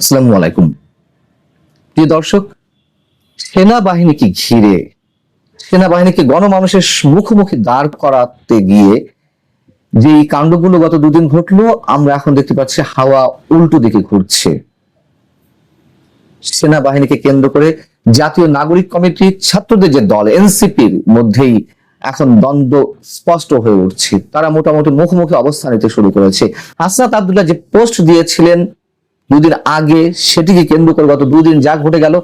আসসালামু আলাইকুম প্রিয় দর্শক, সেনাবাহিনীকে ঘিরে, সেনাবাহিনীকে গণমানুষের মুখোমুখি দাঁড় করাতে গিয়ে যে এই কাণ্ডগুলো গত দুদিন ঘটলো, আমরা এখন দেখতে পাচ্ছি হাওয়া উল্টো দিকে ঘুরছে। সেনাবাহিনীকে কেন্দ্র করে জাতীয় নাগরিক কমিটি ছাত্রদের যে দল, এনসিপির মধ্যেই এখন দ্বন্দ্ব স্পষ্ট হয়ে উঠছে। তারা মোটামুটি মুখোমুখি অবস্থান নিতে শুরু করেছে। হাসনাত আবদুল্লাহ যে পোস্ট দিয়েছিলেন দুদিন আগে সেটিকে কেন্দ্র করে গত দুদিন যা ঘটে গেল,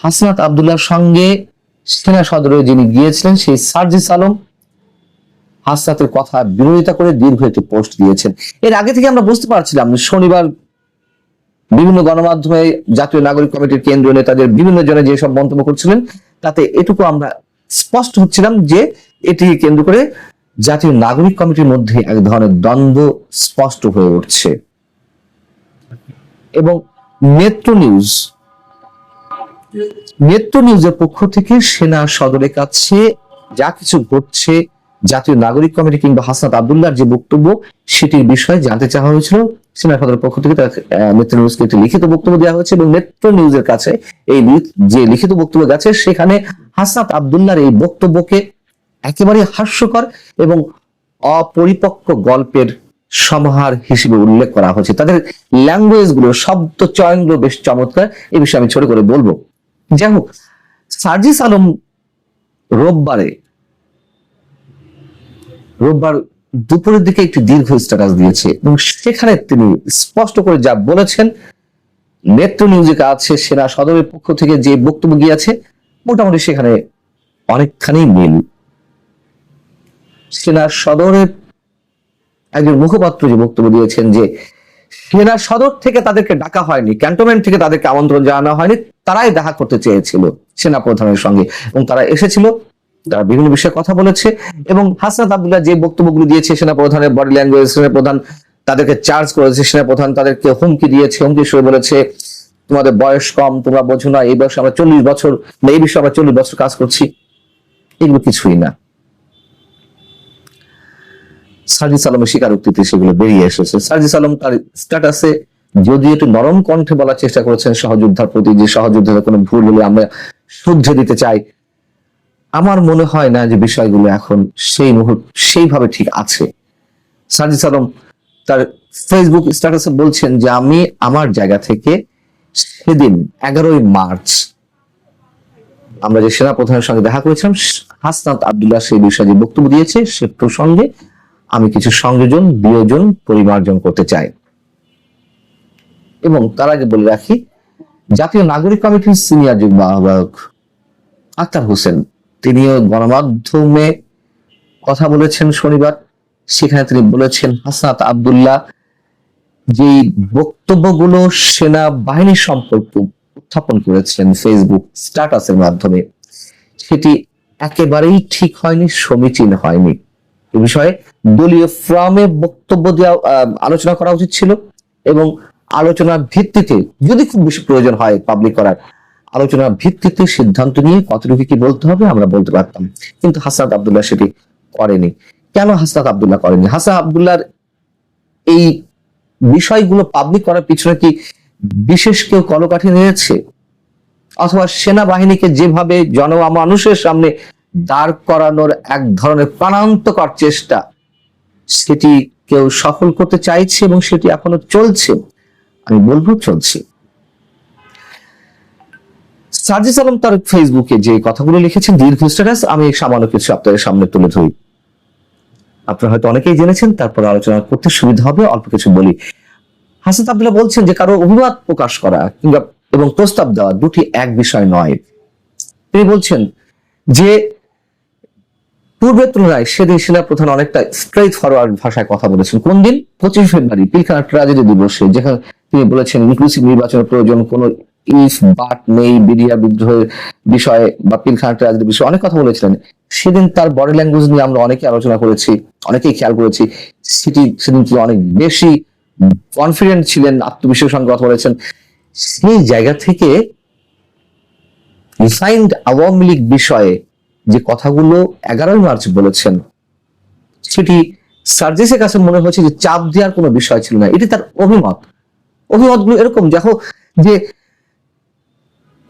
হাসনাত আবদুল্লাহর সঙ্গে সেনা সদরে যিনি গিয়েছিলেন, সেই সার্জিস আলম হাসনাতের কথা বিরোধিতা করে দীর্ঘ একটি পোস্ট দিয়েছেন। এর আগে থেকে আমরা বুঝতে পারছিলাম শনিবার বিভিন্ন গণমাধ্যমে জাতীয় নাগরিক কমিটির কেন্দ্রীয় নেতাদের বিভিন্ন জনে যেসব মন্তব্য করছিলেন, তাতে এটুকু আমরা স্পষ্ট হচ্ছিলাম যে এটি কেন্দ্র করে জাতীয় নাগরিক কমিটির মধ্যে এক ধরনের দ্বন্দ্ব স্পষ্ট হয়ে উঠছে। এবং নেত্র নিউজ। নেত্র নিউজের পক্ষ থেকে সেনা সদরের কাছে যা কিছু ঘটছে, জাতীয় নাগরিক কমিটি কিংবা হাসনাত আবদুল্লাহর যে বক্তব্য, সেটির বিষয়ে জানতে চাওয়া হয়েছিল। সেনা সদরের পক্ষ থেকে তার নেত্র নিউজকে একটি লিখিত বক্তব্য দেওয়া হয়েছে এবং নেত্র নিউজের কাছে এই যে লিখিত বক্তব্য গেছে, সেখানে হাসনাত আবদুল্লাহর এই বক্তব্যকে একেবারে হাস্যকর এবং অপরিপক্ক গল্পের সমাহার হিসেবে উল্লেখ করা হয়েছে। তাদের ল্যাঙ্গুয়েজগুলো, শব্দ চয়নগুলো বেশ চমৎকার। এই বিষয়ে আমি ছোট করে বলব। যাই হোক, সার্জিস আলম রোববারে, রোববার দুপুরের দিকে একটি দীর্ঘ স্ট্যাটাস দিয়েছে এবং সেখানে তিনি স্পষ্ট করে যা বলেছেন, নেত্র নিউজে আছে, সেনা সদরের পক্ষ থেকে যে বক্তব্য গিয়েছে, মোটামুটি সেখানে অনেকখানি মিল। সেনা সদরের একজন মুখপাত্র যে বক্তব্য দিয়েছেন যে সেনা সদর থেকে তাদেরকে ডাকা হয়নি, ক্যান্টনমেন্ট থেকে তাদেরকে আমন্ত্রণ জানানো হয়নি, তারাই দেখা করতে চেয়েছিল সেনা প্রধানের সঙ্গে। এবং তারা এসেছিল, তারা বিভিন্ন বিষয়ে কথা বলেছে, এবং হাসনাত আবদুল্লাহ যে বক্তব্যগুলো দিয়েছে সেনা প্রধানের বডি ল্যাঙ্গুয়েজ সেনা প্রধান তাদেরকে চার্জ করেছে সেনা প্রধান তাদেরকে হুমকি দিয়েছে, হুমকি শুরু বলেছে, তোমাদের বয়স কম, তোমরা বোঝো না, এই বয়সে আমরা চল্লিশ বছর, এই বিষয়ে আমরা চল্লিশ বছর কাজ করছি। এগুলো কিছুই না। সার্জিস আলমের স্বীকারোক্তিতে সেগুলো বেরিয়ে এসেছে। সার্জিস আলম তার স্ট্যাটাসে যদি একটু নরম কণ্ঠে বলার চেষ্টা করেছেন সহযোদ্ধার প্রতি, যে সহযোদ্ধার কোনো ভুল হলে আমরা শুদ্ধে দিতে চাই, আমার মনে হয় না যে বিষয়গুলো এখন সেই মুহূর্ত, সেইভাবে ঠিক আছে। সার্জিস আলম তার ফেসবুক স্ট্যাটাসে বলছেন যে, আমি আমার জায়গা থেকে সেদিন এগারোই মার্চ আমরা যে সেনা প্রধানের সঙ্গে দেখা করেছিলাম, হাসনাত আবদুল্লাহ সেই বিষয়ে যে বক্তব্য দিয়েছে সে প্রসঙ্গে আমি কিছু সংযোজন, বিয়োজন, পরিমার্জন করতে চাই। এবং তার আগে বলে রাখি, জাতীয় নাগরিক কমিটির সিনিয়র যুগ্ম আহ্বায়ক আক্তার হোসেন, তিনিও গণমাধ্যমে কথা বলেছেন শনিবার। সেখানে তিনি বলেছেন, হাসনাত আবদুল্লাহ যে বক্তব্যগুলো সেনা বাহিনী সম্পর্কে উত্থাপন করেছেন ফেসবুক স্ট্যাটাসের মাধ্যমে, সেটি একেবারেই ঠিক হয়নি, সমীচীন হয়নি। এ বিষয়ে দলীয় ফ্রামে বক্তব্য দেওয়া আলোচনা করা উচিত ছিল এবং আলোচনার ভিত্তিতে, যদি খুব বেশি প্রয়োজন হয় পাবলিক করার, আলোচনার ভিত্তিতে সিদ্ধান্ত নিয়ে কতটুকু কি বলতে হবে আমরা বলতে পারতাম। কিন্তু হাসনাত আবদুল্লাহ সেটি করেনি। কেন হাসনাত আবদুল্লাহ করেনি? হাসান আবদুল্লাহর এই বিষয়গুলো পাবলিক করার পিছনে কি বিশেষ কেউ কলকাঠি নিয়েছে? অথবা সেনাবাহিনীকে যেভাবে জন মানুষের সামনে দাঁড় করানোর এক ধরনের প্রাণান্তকর চেষ্টা সেটি কেউ সফল করতে চাইছে এবং সেটি এখনও চলছে। আমি বলব চলছে। সার্জিস আলম তার ফেসবুকে যে কথাগুলো লিখেছেন, দীর্ঘ স্ট্যাটাস আমি সামান্য কিছু আপনাদের সামনে তুলে ধরি। আপনারা হয়তো অনেকেই জেনেছেন, তারপর আলোচনা করতে সুবিধা হবে, অল্প কিছু বলি। হাসান আবদুল্লাহ বলছেন যে, কারও অভিমত প্রকাশ করা কিংবা এবং প্রস্তাব দেওয়া দুটি এক বিষয় নয়। তিনি বলছেন যে পূর্বের তুলনায় সেদিন সেনা প্রধান অনেকটা স্ট্রেট ফরওয়ার্ড ভাষায় কথা বলেছেন। কোন দিন? পঁচিশ ফেব্রুয়ারি পিলখানা ট্রাজেডি দিবসে, যেখানে তিনি বলেছেন ইনক্লুসিভ নির্বাচনের প্রয়োজন কোনো ইফ বাট নেই বিডিয়া বিদ্রোহের বিষয়ে বা পিলখানা ট্রাজেডি বিষয়ে অনেক কথা বলেছিলেন। সেদিন তার বডি ল্যাঙ্গুয়েজ নিয়ে আমরা অনেকে আলোচনা করেছি, অনেকেই খেয়াল করেছি। সেটি সেদিন তিনি অনেক বেশি কনফিডেন্ট ছিলেন, আত্মবিশ্বাসের সঙ্গে কথা বলেছেন। সেই জায়গা থেকে রিফাইন্ড আওয়ামী লীগ বিষয়ে যে কথাগুলো এগারোই মার্চ বলেছেন, সেটি সার্জিসের কাছে মনে হচ্ছে যে চাপ দেওয়ার কোনো বিষয় ছিল না। এটি তার অভিমত। অভিমতগুলো এরকম, দেখো, যে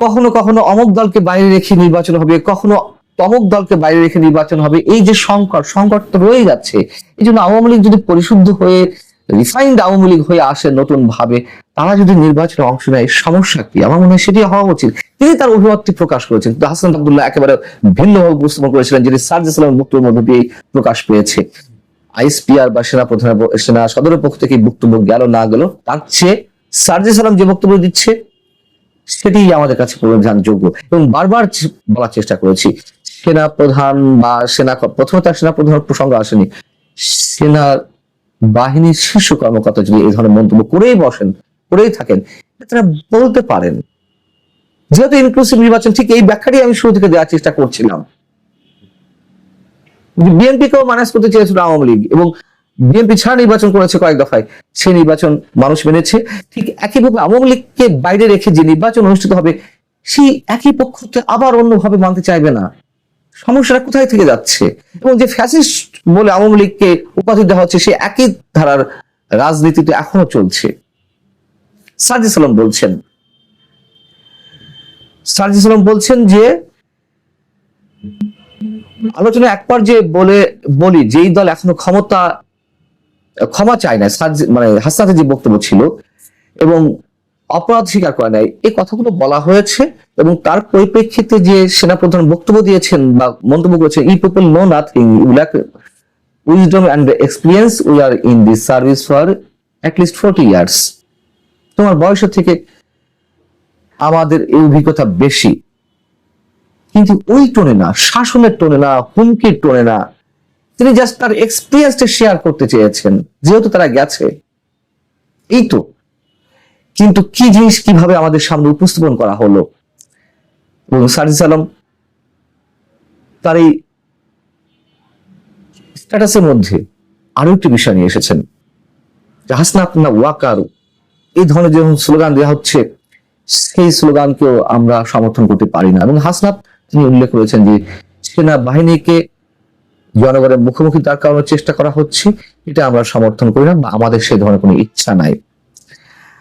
কখনো কখনো অমক দলকে বাইরে রেখে নির্বাচন হবে, কখনো তমক দলকে বাইরে রেখে নির্বাচন হবে, এই যে সংকট সংকট তো রয়ে যাচ্ছে। এই জন্য আওয়ামী লীগ যদি পরিশুদ্ধ হয়ে রিফাইন্ড আওয়ামী লীগ হয়ে আসে, নতুন ভাবে, তারা যদি নির্বাচনে অংশ নেয়, সমস্যা কি? আমার মনে হয় সেটি হওয়া উচিত। তিনি তার অভিমতটি প্রকাশ করেছেন। কিন্তু হাসান আব্দুল্লাহ একেবারে ভিন্নভাবে উপস্থাপন করেছিলেন যেটি সার্জ ইসলামের বক্তব্যের মধ্যে দিয়ে প্রকাশ পেয়েছে। আইএসপিআর বা সেনা প্রধান সেনা সদরের পক্ষ থেকে বক্তব্য গেল, না গেল, তার চেয়ে সার্জি সালাম যে বক্তব্য দিচ্ছে সেটি আমাদের কাছে প্রধানযোগ্য। এবং বারবার বলার চেষ্টা করেছি, সেনা প্রধান বা সেনা প্রথমে তার সেনা প্রধান প্রসঙ্গ আসেনি। সেনা বাহিনীর শীর্ষ কর্মকর্তা যদি এই ধরনের মন্তব্য করেই বসেন, করেই থাকেন তারা বলতে পারেন। যেহেতু ইনক্লুসিভ নির্বাচন, ঠিক এই ব্যাখ্যাটি আমি শুরু থেকে দেওয়ার চেষ্টা করছিলাম। বিএনপিকেও মাইনাস করতে চেয়েছিল আওয়ামী লীগ এবং বিএনপি ছাড়া নির্বাচন করেছে কয়েক দফায়। সেই নির্বাচন মানুষ মেনেছে। ঠিক একইভাবে আওয়ামী লীগকে বাইরে রেখে যে নির্বাচন অনুষ্ঠিত হবে, সেই একই পক্ষকে আবার অন্যভাবে মানতে চাইবে না। সমস্যাটা কোথায় থেকে যাচ্ছে? এবং যে ফ্যাসিস্ট বলে আওয়ামী লীগকে উপাধি দেওয়া হচ্ছে সে একই ধারার রাজনীতিতে এখনও চলছে। সাজি সালাম বলছেন। সাজি সালাম বলছেন যে আলোচনা একবার যে বলে, বলি, যেই দল এখনও ক্ষমতা, ক্ষমা চায় না মানে হাসনাতের যে বক্তব্য ছিল, এবং অপরাধ স্বীকার করে নাই, এই কথাগুলো বলা হয়েছে, এবং তার পরিপ্রেক্ষিতে যে সেনাপ্রধান বক্তব্য দিয়েছেন বা মন্তব্য করেছেন ই people know nothing you lack wisdom and experience we are in this service for at least forty years তোমার বয়সের থেকে আমাদের এই অভিজ্ঞতা বেশি। কিন্তু ওই টোনে না, শাসনের টোনে না, হুমকির টোনে না, তিনি জাস্ট তার এক্সপিরিয়েন্সটা শেয়ার করতে চেয়েছেন, যেহেতু তারা গেছে। এই তো। কিন্তু কি জিনিস কীভাবে আমাদের সামনে উপস্থাপন করা হলো? এবং সার্জিস আলম তার এই স্ট্যাটাসের মধ্যে আরও একটি বিষয় নিয়ে এসেছেন। যে হাসনাত না ওয়াকার, এই ধরনের যখন স্লোগান দেওয়া হচ্ছে, সেই স্লোগানকেও আমরা সমর্থন করতে পারি না। এবং হাসনাত তিনি উল্লেখ করেছেন যে সেনা বাহিনীকে জনগণের মুখোমুখি দাঁড় করানোর চেষ্টা করা হচ্ছে, এটা আমরা সমর্থন করি না আমাদের সে ধরনের কোনো ইচ্ছা নাই।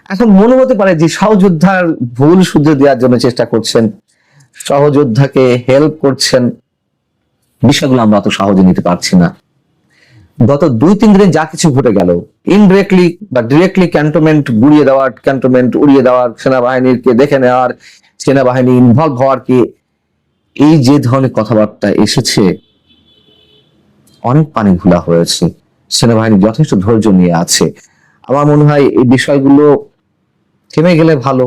এখন মনে হতে পারে যে সহযোদ্ধার ভুল শুধরে দেওয়ার জন্য চেষ্টা করছেন, সহযোদ্ধাকে হেল্প করছেন বিষয়গুলো আমরা অত সহজে নিতে পারছি না। গত দুই, তিন দিনে যা কিছু ঘটে গেল ইনডিরেক্টলি বা ডিরেক্টলি ক্যান্টনমেন্ট গুড়িয়ে দেওয়ার ক্যান্টনমেন্ট উড়িয়ে দেওয়ার সেনাবাহিনীর কে দেখে নেওয়ার, সেনাবাহিনী ইনভলভ হওয়ার কে, এই যে ধরনের কথাবার্তা এসেছে, অনেক পানি ঘোলা হয়েছে। সেনাবাহিনী যথেষ্ট ধৈর্য নিয়ে আছে। আমার মনে হয় এই বিষয়গুলো থেমে গেলে ভালো।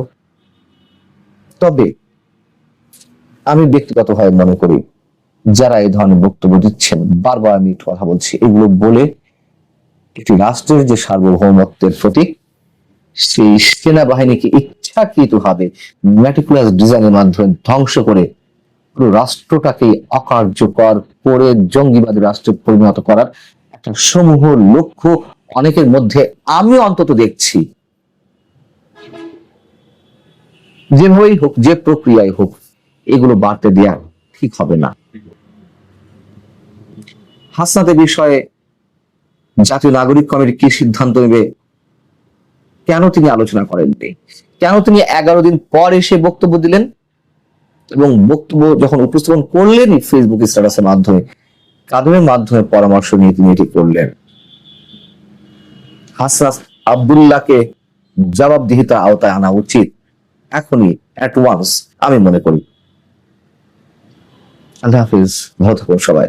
তবে আমি ব্যক্তিগতভাবে মনে করি যারা এই ধরনের বক্তব্য দিচ্ছেন, বারবার আমি একটু কথা বলছি, এগুলো বলে একটি রাষ্ট্রের যে সার্বভৌমত্বের প্রতীক, সেই সেনাবাহিনীকে ইচ্ছাকৃত ভাবে ম্যাটিকুলাস ডিজাইনের মাধ্যমে ধ্বংস করে পুরো রাষ্ট্রটাকে অকার্যকর করে জঙ্গিবাদী রাষ্ট্রে পরিণত করার একটা সমূহ লক্ষ্য অনেকের মধ্যে আমি অন্তত দেখছি। যেভাবেই হোক, যে প্রক্রিয়ায় হোক, এগুলো বাড়তে দেওয়া ঠিক হবে না। হাসনাতের বিষয়ে জাতীয় নাগরিক কমিটি কি সিদ্ধান্ত নেবে? কেন তিনি আলোচনা করেননি? কেন তিনি এগারো দিন পর এসে বক্তব্য দিলেন? এবং বক্তব্য যখন উপস্থাপন করলেন ফেসবুক স্ট্যাটাসের মাধ্যমে কাদের মাধ্যমে পরামর্শ নিয়ে তিনি এটি করলেন। হাসনাত আব্দুল্লাহকে জবাবদিহিতার আওতায় আনা উচিত। এখনই অ্যাট ওয়ান্স আমি মনে করি। আল্লাহ হাফিজ, ভালো থাকুন সবাই।